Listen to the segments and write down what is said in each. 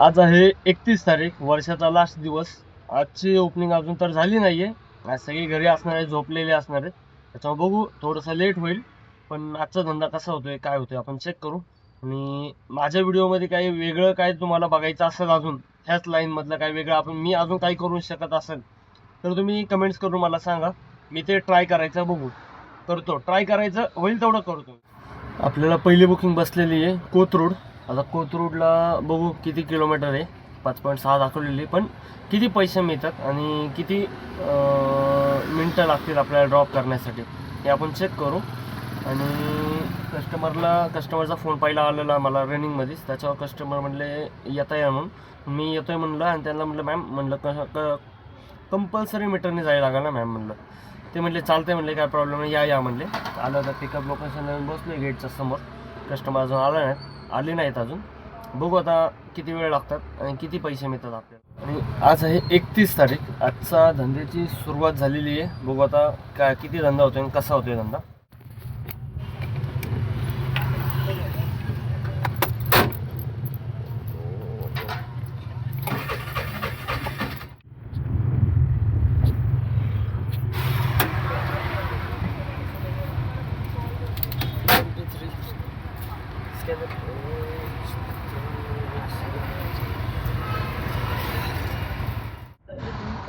आज आहे एकतीस तारीख वर्षाचा लास्ट दिवस. आजची ओपनिंग अजून तर झाली नाहीये. आज सगळे घरी असणार आहे झोपलेले असणार आहे त्याच्यामुळे बघू थोडंसं लेट होईल. पण आजचा धंदा कसा होतोय काय होतोय आपण चेक करू. आणि माझ्या व्हिडिओमध्ये काही वेगळं काय तुम्हाला बघायचं असेल अजून ह्याच लाईन मधलं काही वेगळं आपण मी अजून काही करू शकत असेल तर तुम्ही कमेंट्स करून मला सांगा. मी ते ट्राय करायचं बघू. करतो. ट्राय करायचं होईल तेवढं करतो. आपल्याला पहिली बुकिंग बसलेली आहे कोथरूड. आता कोथरूडला बघू किती किलोमीटर आहे. पाच पॉईंट सहा दाखवलेली पण किती पैसे मिळतात आणि किती मिनटं लागतील आपल्याला ड्रॉप करण्यासाठी हे आपण चेक करू. आणि कस्टमरला कस्टमरचा फोन पहिला आलेला मला रनिंगमध्येच त्याच्यावर कस्टमर म्हणले येता या म्हणून. मी येतो आहे म्हणलं आणि त्यांना म्हणलं मॅम म्हणलं क कंपल्सरी मीटरने जायला लागेल ना मॅम म्हणलं. ते म्हणले चालते म्हणले काय प्रॉब्लेम नाही या या म्हणले. आलं तर पिकअप लोकेशनला बसले गेटच्या समोर. कस्टमर अजून आला नाही. आले नाहीत अजून. बघू आता किती वेळ लागतात आणि किती पैसे मिळतात आपल्याला. आणि आज आहे एकतीस तारीख. आजचा धंद्याची सुरुवात झालेली आहे. बघू आता काय किती धंदा होतोय आणि कसा होतोय धंदा.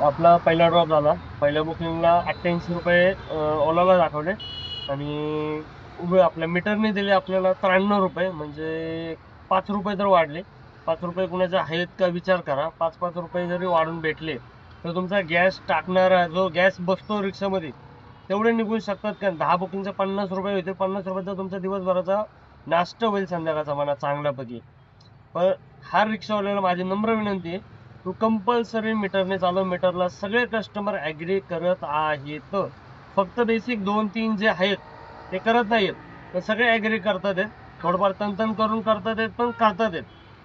आपला पहिला ड्रॉप झाला. पहिल्या बुकिंगला अठ्ठ्याऐंशी रुपये ओलाला दाखवले. आणि उभे आपल्या मीटरने दिले आपल्याला त्र्याण्णव रुपये म्हणजे पाच रुपये तर वाढले. पाच रुपये कुणाचे आहेत का विचार करा. पाच पाच रुपये जरी वाढून भेटले तर तुमचा गॅस टाकणारा जो गॅस बसतो रिक्षामध्ये तेवढे निघू शकतात का? दहा बुकिंगचे पन्नास रुपये होते. पन्नास रुपयाचा तुमचा दिवसभराचा नाश्ता होईल संध्याकाळचा मला चांगल्यापैकी. पण हा रिक्षावाल्याला माझी नम्र विनंती आहे तू कंपल्सरी मीटरने चालव मीटरला सगळे कस्टमर ॲग्री करत आहेत. फक्त बेसिक दोन तीन जे आहेत ते करत नाहीत. तर सगळे ॲग्री करतात आहेत. थोडंफार तनतन करून करतात आहेत पण करतात आहेत.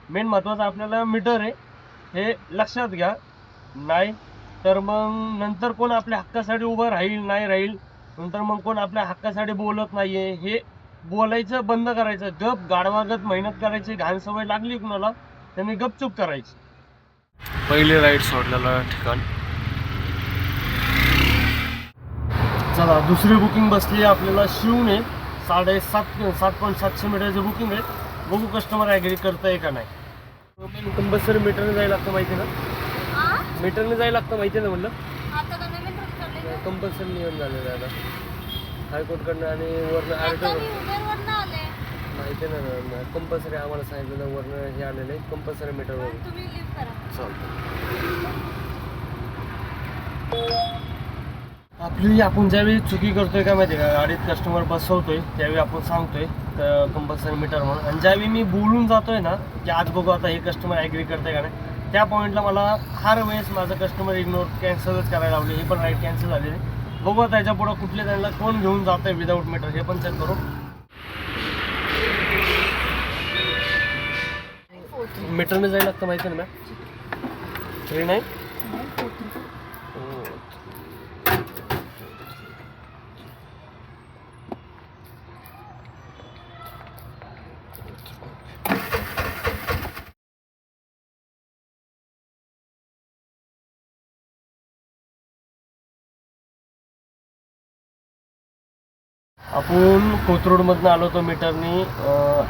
मेन महत्त्वाचं आपल्याला मीटर आहे हे लक्षात घ्या. नाही तर मग नंतर कोण आपल्या हक्कासाठी उभं राहील नाही राहील? नंतर मग कोण आपल्या हक्कासाठी बोलत नाहीये? हे बोलायचं बंद करायचं. गप गाडवागत मेहनत करायची घाण सवय लागली कुणाला? त्यांनी गपचूप करायची. पहिले राईड सोडलेलं ठिकाण. चला दुसरी बुकिंग बसली आहे आपल्याला शिवने. साडेसात सात पॉईंट सातशे मीटरची बुकिंग आहे. बघू कस्टमर ॲग्री करताय का नाही. कंपल्सरी मीटरने जायला लागतं माहिती ना? मीटरने जायला लागतं माहिती ना म्हणलं? कंपल्सरी नियम झालेलं आहे आता. हायकोर्टकडनं आणि वरनं आता आरटीओ मी उबेरवरनं आले माहिती ना कंपल्सरी आम्हाला सांगितलेलं वरनं हे आलेलं आहे कंपल्सरी मीटरवर चालतं आपली आपण ज्यावेळी चुकी करतोय काय माहिती का? गाडीत कस्टमर बसवतोय त्यावेळी आपण सांगतोय कंपल्सरी मीटर म्हणून. आणि ज्यावेळी मी बोलून जातोय ना की आज बघू आता हे कस्टमर ॲग्री करतंय का नाही त्या पॉईंटला मला हर वेळेस माझं कस्टमर इग्नोर कॅन्सलच करायला लावले. हे पण राईट कॅन्सल झालेली. बघू आता याच्या पुढं कुठले त्यांना कोण घेऊन जात आहे विदाऊट मीटर हे पण चेक करू. मीटरने जायला लागतं माहिती ना मॅम थ्री नाईन आपण कोथरूडमधनं आलो होतो मीटरनी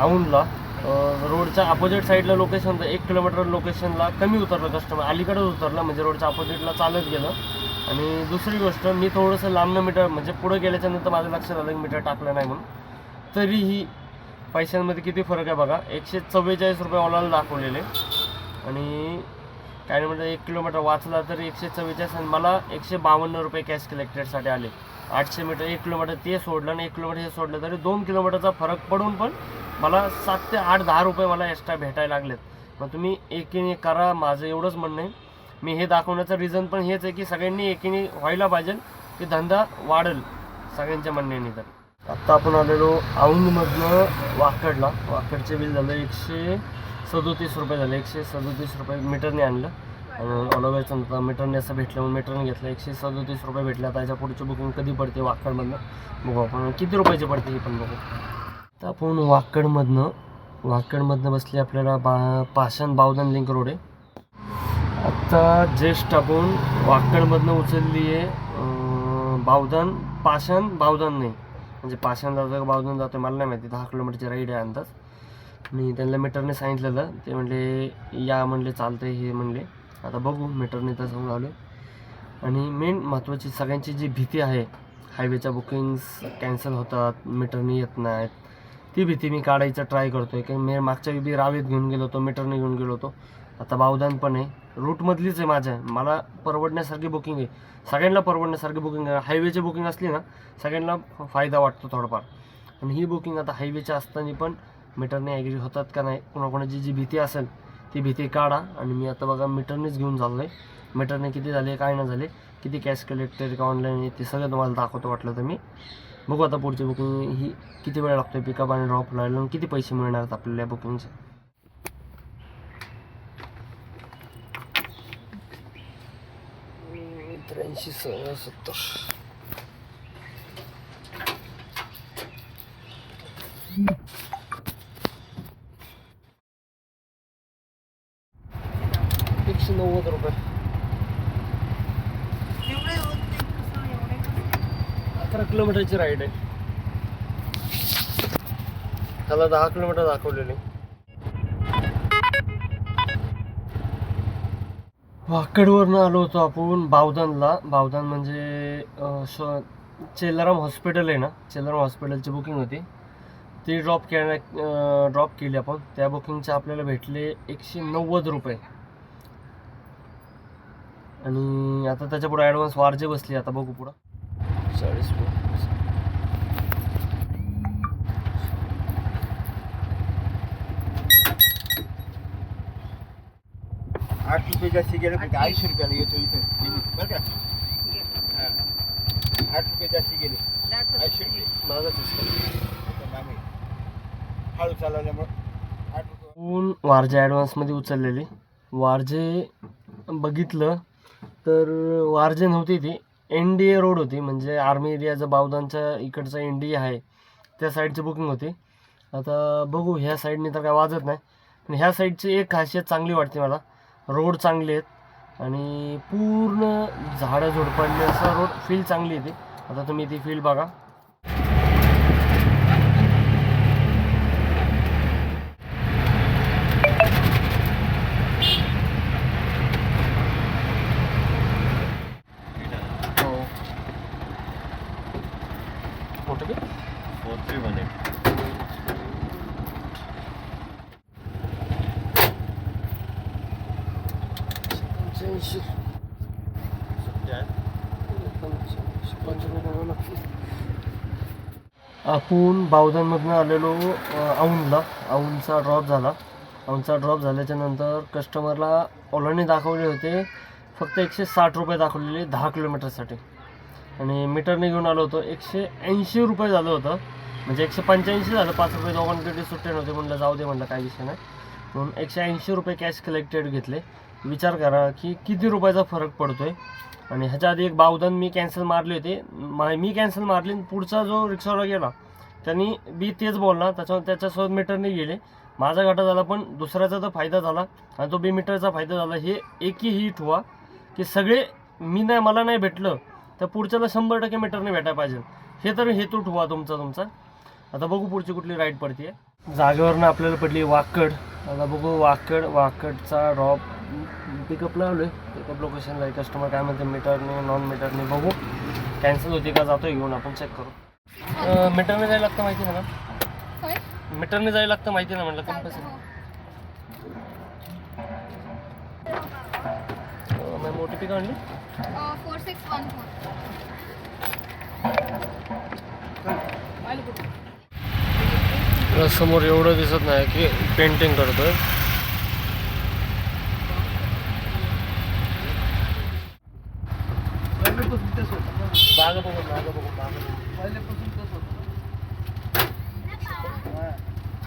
औंधला. रोडच्या अपोजिट साईडला लोकेशन एक किलोमीटर लोकेशनला कमी उतरलं कस्टमर अलीकडेच उतरलं म्हणजे रोडच्या अपोजिटला चालत गेलं. आणि दुसरी गोष्ट मी थोडंसं लांबनं मीटर म्हणजे पुढं गेल्याच्यानंतर माझं लक्षात आलं की मीटर टाकलं नाही म्हणून. तरीही पैशांमध्ये किती फरक आहे बघा. एकशे चव्वेचाळीस रुपये ऑलाला दाखवलेले. आणि काय म्हणतात म्हणजे एक किलोमीटर वाचला तर एकशे चव्वेचाळीस आणि मला एकशे बावन्न रुपये कॅश कलेक्टेडसाठी आले. आठशे मीटर एक किलोमीटर ते सोडलं आणि एक किलोमीटर हे सोडलं तरी दोन किलोमीटरचा फरक पडून पण मला सात ते आठ दहा रुपये मला एक्स्ट्रा भेटायला लागलेत. मग तुम्ही एकीने करा माझं एवढंच म्हणणं आहे. मी हे दाखवण्याचं रिझन पण हेच आहे की सगळ्यांनी एकीने व्हायला पाहिजे की धंदा वाढेल सगळ्यांच्या म्हणण्याने तर. आत्ता आपण आलेलो औंधमधनं वाकडला. वाकडचे बिल झालं एकशे सदोतीस रुपये झाले. एकशे सदोतीस रुपये मीटरने आणलं. ऑलोवेचं नव्हतं मीटरने असं भेटलं म्हणून मीटरने घेतलं. एकशे सदोतीस रुपये भेटले. आता याच्या पुढची बुकिंग कधी पडते? वाकडमधनं? बघू आपण. किती रुपयाची पडते ही पण बघू. तर आपण वाकडमधनं वाकडमधनं बसली आपल्याला बा पाषाण बावधन लिंक रोड आहे. आत्ता जेष्ठ आपण वाकडमधनं उचलली आहे बावधन. पाषाण बावधन नाही. म्हणजे पाषाण जातो का बावधन जातो मला नाही माहिती. दहा किलोमीटरची राईड आहे अंदाज. मी त्यांना मीटरने सांगितलेलं. ते म्हणले या म्हणले चालतं हे म्हणले. आता बघू मीटरने तर जाऊन लावले आणि मेन महत्त्वाची सगळ्यांची जी भीती आहे हायवेच्या बुकिंग्स कॅन्सल होतात मीटरने येत नाहीत. ती भीती मी काढायचा ट्राय करतो आहे कारण मी मागच्या बी रावेत घेऊन गेलो होतो मीटरने घेऊन गेलो होतो. आता बावधान पण आहे. रूटमधलीच आहे माझ्या. मला परवडण्यासारखी बुकिंग आहे. सगळ्यांना परवडण्यासारखी बुकिंग आहे. हायवेची बुकिंग असली ना सगळ्यांना फायदा वाटतो थोडाफार. आणि ही बुकिंग आता हायवेच्या असताना पण मीटरने ॲग्री होतात का नाही कोणाकोणाची जी भीती असेल ती भीती काढा. आणि मी आता बघा मीटरनेच घेऊन चाललो आहे मीटरने किती झाले काय नाही झाले किती कॅश कलेक्टेड का ऑनलाईन ते सगळं तुम्हाला दाखवतो वाटलं तर मी. बघू आता पुढची बुकिंग ही किती वेळ लागतो पिकअप आणि ड्रॉप लावलं आणि किती पैसे मिळणार आहेत आपल्याला या बुकिंगचे त्र्याऐंशी सत्तर एकशे रुपये. अकरा किलोमीटरची राईड आहे. त्याला दहा किलोमीटर दाखवलेले. वाकडवरनं आलो होतो आपण बावधनला बावधन म्हणजे चेलाराम हॉस्पिटल आहे ना? चेलाराम हॉस्पिटलची बुकिंग होती. ती ड्रॉप केल्या ड्रॉप केली आपण. त्या बुकिंगचे आपल्याला भेटले एकशे नव्वद रुपये. आणि आता त्याच्या पुढे ॲडव्हान्स वारजे बसली आता बघू पुढं. चाळीस आठ रुपये जास्ती गेले म्हणजे ऐंशी रुपयाला येतो इथं. limit, बरं का? हा. आठ रुपये जास्ती गेले. ऐंशी रुपये. मागे. हळू चालवल्यामुळं आठ रुपये. वारजे ॲडव्हान्समध्ये उचललेली. वारजे बघितलं. तर वारजे नव्हती ती एन डी ए रोड होती म्हणजे आर्मी एरियाचं बावदानच्या इकडचं एन डी ए आहे त्या साईडची बुकिंग होती. आता बघू ह्या साईडने तर काय वाजत नाही पण ह्या साईडची एक खासियत चांगली वाटते मला. रोड चांगले आहेत आणि पूर्ण झाडं झुडपांनी असं रोड फील चांगली येते. आता तुम्ही ती फील बघा हो मोठं B? Four three one eight पंच्याऐंशी आपण बावधनमधनं आलेलो औंधला औंधचा ड्रॉप झाला. औंधचा ड्रॉप झाल्याच्यानंतर कस्टमरला ओलाने दाखवले होते फक्त एकशे साठ रुपये दाखवलेले दहा किलोमीटरसाठी आणि मीटरने घेऊन आलो होतो एकशे ऐंशी रुपये झालं होतं. म्हणजे एकशे पंच्याऐंशी झालं पाच रुपये दोघांकडे सुट्टे नव्हते. म्हणलं जाऊ दे म्हटलं काही विषय नाही. म्हणून एकशे ऐंशी रुपये कॅश कलेक्टेड घेतले. विचार करा की किती रुपयाचा फरक पडतोय? आणि ह्याच्या आधी एक बावधन मी कॅन्सल मारले होते. मा- मी कॅन्सल मारली आणि पुढचा जो रिक्षावाला गेला त्यांनी बी तेच बोलला. त्याच्यावर त्याच्यासोबत मीटरने गेले. माझा घाटा झाला पण दुसऱ्याचा तर फायदा झाला आणि तो बी मीटरचा फायदा झाला. हे एकही हिट व्हा की सगळे मी नाही मला नाही भेटलं तर पुढच्याला शंभर टक्के मीटरने भेटायला पाहिजे. हे तर हेतू ठेवा तुमचा तुमचा. आता बघू पुढची कुठली राईड पडते जागेवरनं आपल्याला पडली वाकड. आता बघू वाकड वाकडचा ड्रॉप पिकअप लावलो आहे पिकअप लोकेशनला आहे कस्टमर काय म्हणते मीटरने नॉन मीटरने बघू. कॅन्सल होती का जातोय घेऊन आपण चेक करू. मीटरने जायला लागतं माहिती आहे ना? होय? मीटरने जायला लागतं माहिती ना म्हटलं कंपल्सरी. मी मोठी पिकं आणली? फोर सिक्स वन फोर समोर एवढं दिसत नाही की पेंटिंग करतोय.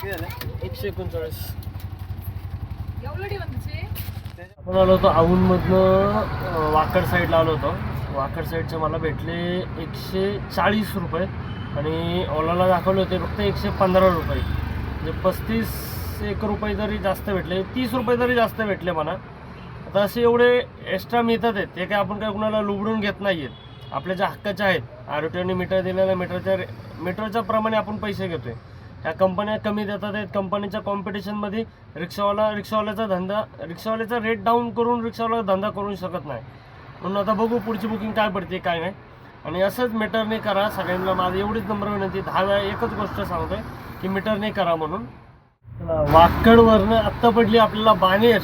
एकशे एकोणचाळीस. एवढी आपण आलो होतो औंधमधनं वाकड साईडला आलो होतो. वाकड साईडचे मला भेटले एकशे चाळीस रुपये. आणि ओलाला दाखवले होते फक्त एकशे पंधरा रुपये. म्हणजे पस्तीस एक रुपये जरी जास्त भेटले तीस रुपये जरी जास्त भेटले म्हणा आता असे एवढे एक्स्ट्रा मिळतात आहेत ते काय आपण काय कुणाला लुबडून घेत नाही आहेत आपल्या ज्या हक्काच्या आहेत आर टी मीटर दिलेल्या मीटरच्या मीटरच्या प्रमाणे आपण पैसे घेतोय. ह्या कंपन्या कमी देतात आहेत. कंपनीच्या कॉम्पिटिशनमध्ये रिक्षावाला रिक्षावाल्याचा धंदा रिक्षावाल्याचा रेट डाऊन करून रिक्षावाला धंदा करू शकत नाही. म्हणून आता बघू पुढची बुकिंग काय पडते काय नाही. आणि असंच मीटरने करा. सगळ्यांना माझी एवढीच नंबर विनंती. दहा वेळा एकच गोष्ट सांगतोय की मीटरने करा म्हणून. वाकडवरनं आत्ता पडली आपल्याला बानेर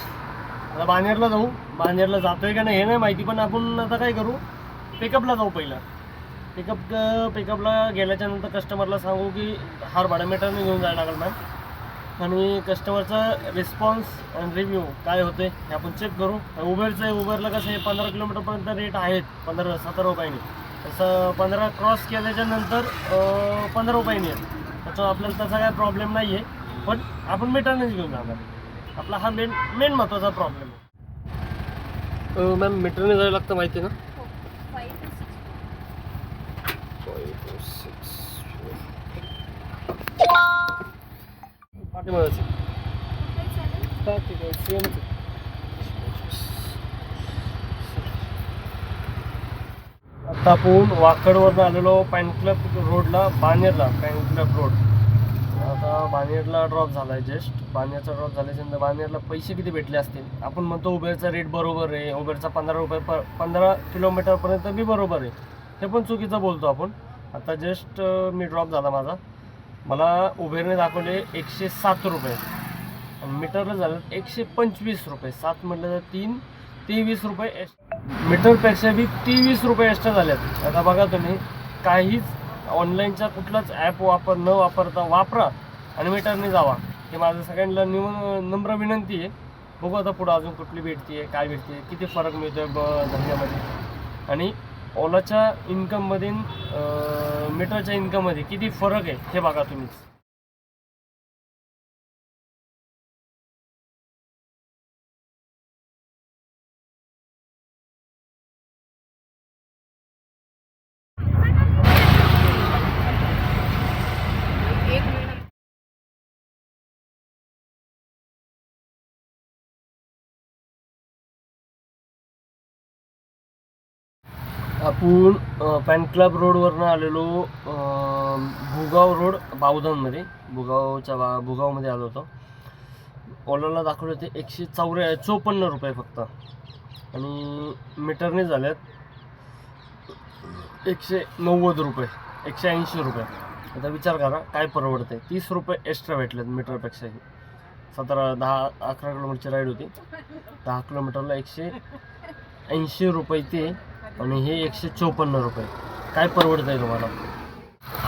आता बानेरला जाऊ. बानेरला जातोय का नाही हे नाही माहिती पण आपण आता काय करू? पिकअपला जाऊ पहिला. पिकअप पिकअपला uh, गेल्याच्यानंतर कस्टमरला सांगू की हार भाडा मीटरने घेऊन जायला लागेल मॅम आणि कस्टमरचा रिस्पॉन्स आणि रिव्ह्यू काय होते हे आपण चेक करू. उबेरचं आहे उबेरला कसं आहे पंधरा किलोमीटरपर्यंत रेट आहेत पंधरा सतरा रुपयाने. तसं पंधरा क्रॉस केल्याच्यानंतर uh, पंधरा रुपयांनी त्याचा आपल्याला तसा काय प्रॉब्लेम नाही आहे पण आपण मीटरनेच घेऊन जाणार. आपला हा मेन मेन महत्त्वाचा प्रॉब्लेम आहे. मॅम मीटरने जायला लागतं माहिती आहे ना पाठीमागायचं हा ठीक आहे सेमच आहे आता आपण वाकडवरनं आलेलो पॅन क्लब रोडला बानेरला पॅन क्लब रोड आता बानेरला ड्रॉप झाला आहे जस्ट बानेरचा ड्रॉप झाल्याच्यानंतर बानेरला पैसे किती भेटले असतील? आपण म्हणतो उबेरचा रेट बरोबर आहे. उबेरचा पंधरा रुपये पर पंधरा किलोमीटरपर्यंत बी बरोबर आहे. हे पण चुकीचं बोलतो आपण. आता जस्ट मी ड्रॉप झाला माझा. मला उबेरने दाखवले एकशे सात रुपये. मीटरला झालं एकशे पंचवीस रुपये. सात म्हटलं तर तीन तेवीस रुपये एस मीटरपेक्षा बी तेवीस रुपये एक्स्ट्रा झाल्यात आता बघा तुम्ही काहीच ऑनलाईनचा कुठलाच ॲप वापर न वापरता वापरा आणि मीटरने जावा. हे माझं सगळ्यांना निम नम्र विनंती आहे. बघू आता पुढं अजून कुठली भेटते काय भेटते किती फरक मिळतोय ब धंद्यामध्ये आणि ओलाच्या इन्कममध्ये मीटरच्या इन्कममध्ये किती फरक आहे हे बघा तुम्हीच. आपण अ, पॅन क्लब रोडवरनं आलेलो भुगाव रोड बावधनमध्ये भुगावच्या बा भुगावमध्ये आलो होतो. ओलाला दाखवले होते एकशे चौऱ्या चोपन्न रुपये फक्त. आणि मीटरने झाल्यात एकशे नव्वद रुपये एकशे ऐंशी रुपये. आता विचार करा काय परवडते तीस रुपये एक्स्ट्रा भेटलेत मीटरपेक्षाही. सतरा दहा अकरा किलोमीटरची राईड होती. दहा किलोमीटरला एकशे ऐंशी रुपये ते आणि हे एकशे चोपन्न रुपये. काय परवडत आहे तुम्हाला?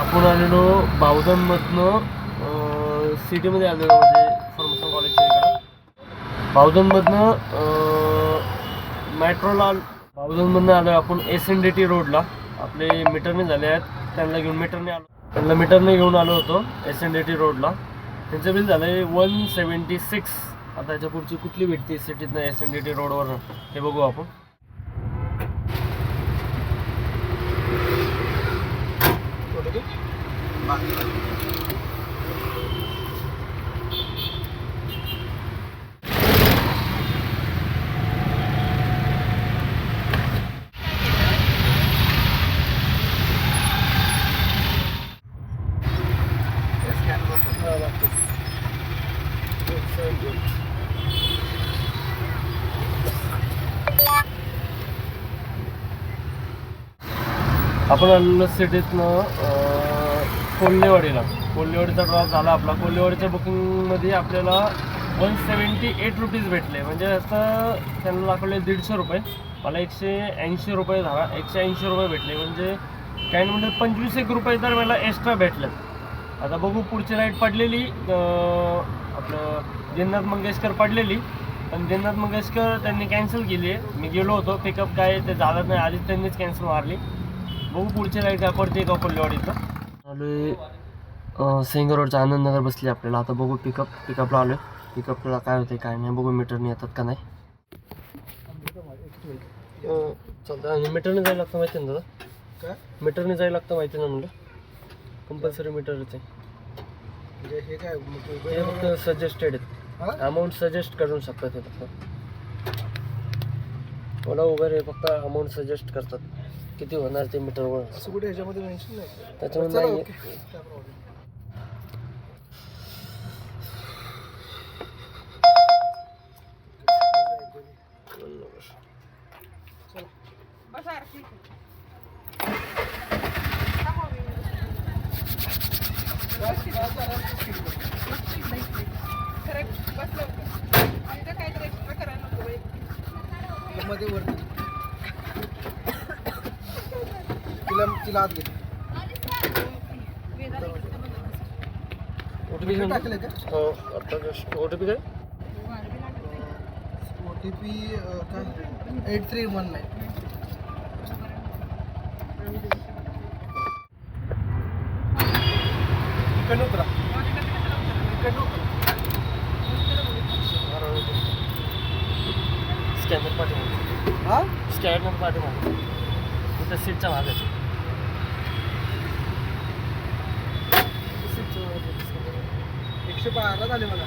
आपण आलेलो बावधनमधनं सिटीमध्ये आलेलो म्हणजे फॉर्मेशन कॉलेजच्या इकडं. बावधनमधनं मेट्रोला बावधनमधनं आलो आपण एस एन डी टी रोडला. आपले मीटरने झाले आहेत. त्यांना घेऊन मीटरने आलो. त्यांना मीटरने घेऊन आलो होतो एस एन डी टी रोडला. त्यांचं बिल झालं आहे वन सेवन्टी सिक्स आता याच्या पुढची कुठली भेटते सिटीतनं एस एन डी टी रोडवर हे बघू आपण. आपण आलेलो सिटीतनं अं, कोल्हेवाडीला. कोल्हेवाडीचा ड्रॉप झाला आपला. कोल्हेवाडीच्या बुकिंगमध्ये आपल्याला वन सेवन्टी एट रुपीज भेटले. म्हणजे असं त्यांना दाखवले दीडशे रुपये. मला एकशे ऐंशी रुपये झाला. एकशे ऐंशी रुपये भेटले. म्हणजे काय म्हणजे पंचवीस एक रुपये तर मला एक्स्ट्रा भेटलेत. आता बघू पुढची राईड पडलेली. आपलं दिननाथ मंगेशकर पडलेली. पण दिननाथ मंगेशकर त्यांनी कॅन्सल केली आहे. मी गेलो होतो. पिकअप काय ते झालं नाही. आधीच त्यांनीच कॅन्सल मारली. बघू पुढची राईड काय पडते का कोल्हेवाडीचं. आलोय सिंगर रोडचा आनंदनगर बसली आपल्याला. आता बघू पिकअप पिकअपला आलोय. पिकअपला काय होते काय नाही. बघू मीटरने येतात का नाही. चालतं मीटरने जायला लागतं माहिती ना दादा? काय? मीटरने जायला लागतं माहिती ना म्हणलं? कंपल्सरी मीटरच आहे. म्हणजे हे काय ते उभे फक्त सजेस्टेड आहेत. हा? अमाऊंट सजेस्ट करू शकतात ते फक्त. ओला हे फक्त अमाऊंट सजेस्ट करतात. किती होणार ते मीटरवर असं कुठे ह्याच्यामध्ये मेन्शन नाही त्याच्यामध्ये चला, नाही. काय problem. तिला आत घे वेदाला इकडचं बघा. ओटीपी टाकलंय का? हो आता जस्ट ओटीपी काय. ओ टी पी काय? Eight three one nine. इकडनं उतरा इकडनं उतरा स्कॅनर पाठीमागे. हा? स्कॅनर पाठीमागे. तिथं सीटच्या मागे. एकशे बारा झाले मला.